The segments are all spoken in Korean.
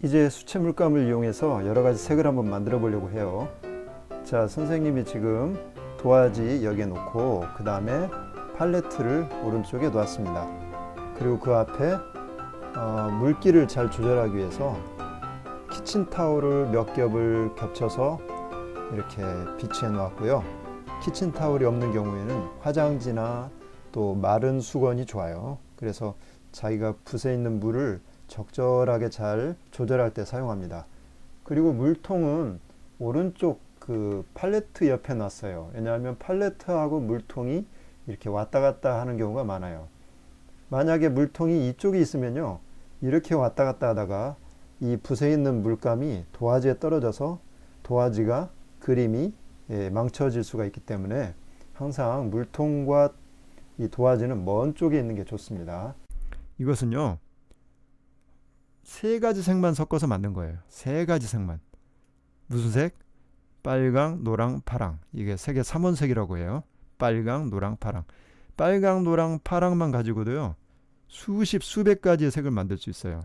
이제 수채 물감을 이용해서 여러 가지 색을 한번 만들어 보려고 해요. 자, 선생님이 지금 도화지 여기에 놓고 그 다음에 팔레트를 오른쪽에 놓았습니다. 그리고 그 앞에 어, 물기를 잘 조절하기 위해서 키친타올을 몇 겹을 겹쳐서 이렇게 비치해 놓았고요. 키친타올이 없는 경우에는 화장지나 또 마른 수건이 좋아요. 그래서 자기가 붓에 있는 물을 적절하게 잘 조절할 때 사용합니다. 그리고 물통은 오른쪽 그 팔레트 옆에 놨어요. 왜냐하면 팔레트하고 물통이 이렇게 왔다 갔다 하는 경우가 많아요. 만약에 물통이 이쪽에 있으면요. 이렇게 왔다 갔다 하다가 이 붓에 있는 물감이 도화지에 떨어져서 도화지가 그림이 예, 망쳐질 수가 있기 때문에 항상 물통과 이 도화지는 먼 쪽에 있는 게 좋습니다. 이것은요. 세 가지 색만 섞어서 만든 거예요. 세 가지 색만. 무슨 색? 빨강, 노랑, 파랑. 이게 색의 삼원색이라고 해요. 빨강, 노랑, 파랑. 빨강, 노랑, 파랑만 가지고도요. 수십, 수백 가지의 색을 만들 수 있어요.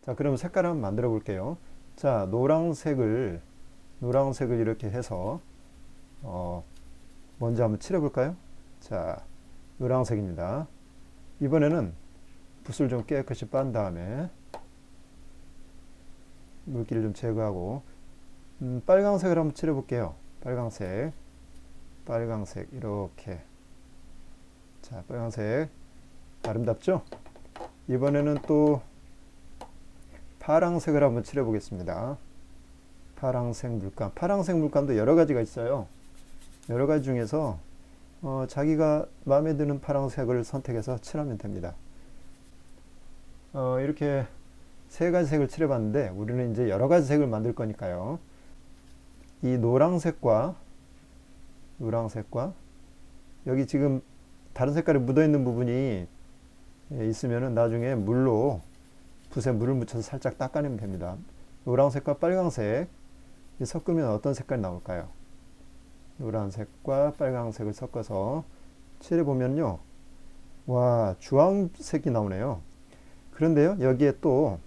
자, 그럼 색깔 한번 만들어 볼게요. 자, 노랑색을 노랑색을 이렇게 해서 어, 먼저 한번 칠해 볼까요? 자, 노랑색입니다. 이번에는 붓을 좀 깨끗이 빤 다음에 물기를 좀 제거하고 음, 빨강색을 한번 칠해 볼게요. 빨강색, 빨강색 이렇게 자 빨강색 아름답죠? 이번에는 또 파랑색을 한번 칠해 보겠습니다. 파랑색 물감, 파랑색 물감도 여러 가지가 있어요. 여러 가지 중에서 어, 자기가 마음에 드는 파랑색을 선택해서 칠하면 됩니다. 어, 이렇게 세 가지 색을 칠해봤는데 우리는 이제 여러 가지 색을 만들 거니까요. 이 노랑색과 노랑색과 여기 지금 다른 색깔이 묻어 있는 부분이 있으면은 나중에 물로 붓에 물을 묻혀서 살짝 닦아내면 됩니다. 노란색과 빨강색 섞으면 어떤 색깔이 나올까요? 노란색과 빨강색을 섞어서 칠해 보면요. 와, 주황색이 나오네요. 그런데요, 여기에 또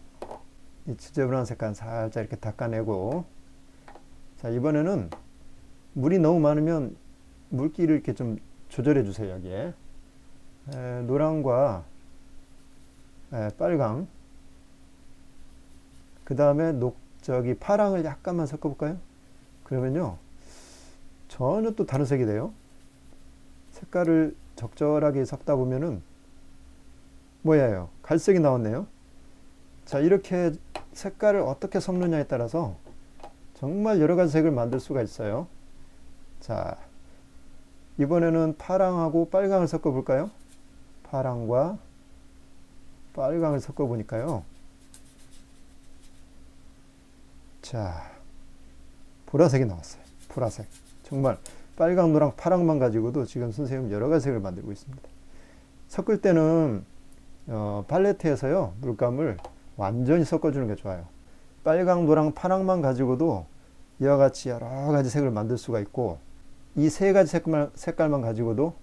이 지저분한 색깔 살짝 이렇게 닦아내고 자, 이번에는 물이 너무 많으면 물기를 이렇게 좀 조절해 주세요, 여기에. 에, 노랑과 에, 빨강 그 다음에 녹 저기 파랑을 약간만 섞어볼까요? 그러면요 전혀 또 다른 색이 돼요. 색깔을 적절하게 섞다 보면은 뭐야요? 갈색이 나왔네요. 자 이렇게 색깔을 어떻게 섞느냐에 따라서 정말 여러 가지 색을 만들 수가 있어요. 자 이번에는 파랑하고 빨강을 섞어 볼까요? 파랑과 빨강을 섞어 보니까요. 자, 보라색이 나왔어요. 보라색. 정말 빨강, 노랑, 파랑만 가지고도 지금 선생님 여러 가지 색을 만들고 있습니다. 섞을 때는 어, 팔레트에서요 물감을 완전히 섞어주는 게 좋아요. 빨강, 노랑, 파랑만 가지고도 이와 같이 여러 가지 색을 만들 수가 있고 이 세 가지 색깔만, 색깔만 가지고도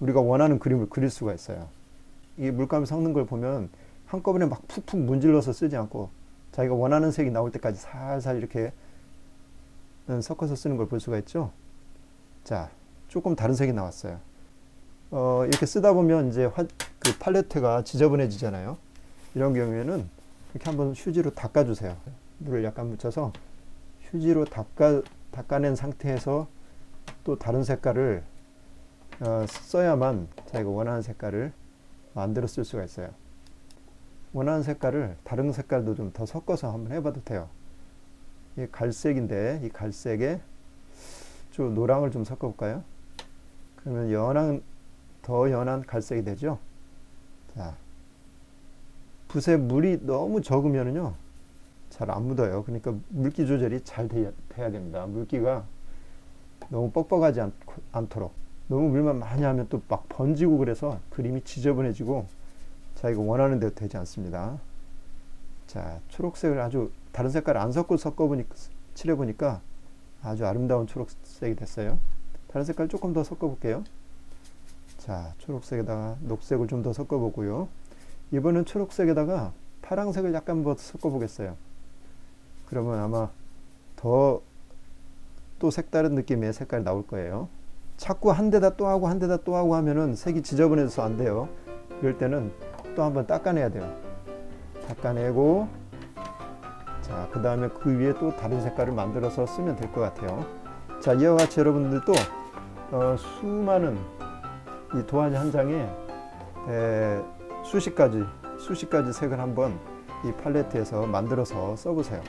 우리가 원하는 그림을 그릴 수가 있어요. 이 물감을 섞는 걸 보면 한꺼번에 막 푹푹 문질러서 쓰지 않고 자기가 원하는 색이 나올 때까지 살살 이렇게 섞어서 쓰는 걸 볼 수가 있죠. 자, 조금 다른 색이 나왔어요. 어, 이렇게 쓰다 보면 이제 화, 그 팔레트가 지저분해지잖아요. 이런 경우에는 이렇게 한번 휴지로 닦아주세요. 물을 약간 묻혀서 휴지로 닦아, 닦아낸 상태에서 또 다른 색깔을 어, 써야만 자기가 원하는 색깔을 만들어 쓸 수가 있어요. 원하는 색깔을 다른 색깔도 좀 더 섞어서 한번 해봐도 돼요. 이 갈색인데 이 갈색에 좀 노랑을 좀 섞어볼까요? 그러면 연한 더 연한 갈색이 되죠. 자, 붓에 물이 너무 적으면은요 잘 안 묻어요. 그러니까 물기 조절이 잘 돼야, 돼야 됩니다. 물기가 너무 뻑뻑하지 않, 않도록 너무 물만 많이 하면 또 막 번지고 그래서 그림이 지저분해지고 자기가 원하는 대로 되지 않습니다. 자, 초록색을 아주 다른 색깔 안 섞고 섞어보니까, 칠해보니까 아주 아름다운 초록색이 됐어요. 다른 색깔 조금 더 섞어볼게요. 자, 초록색에다가 녹색을 좀 더 섞어보고요. 이번엔 초록색에다가 파랑색을 약간 뭐 섞어 보겠어요. 그러면 아마 더 또 색다른 느낌의 색깔이 나올 거예요. 자꾸 한 대다 또 하고 한 대다 또 하고 하면은 색이 지저분해서 안 돼요. 이럴 때는 또 한번 닦아내야 돼요. 닦아내고 자, 그 다음에 그 위에 또 다른 색깔을 만들어서 쓰면 될 것 같아요. 자, 이와 같이 여러분들도 어, 수많은 이 도화지 한 장에 에, 수십 가지, 수십 가지 색을 한번 이 팔레트에서 만들어서 써보세요.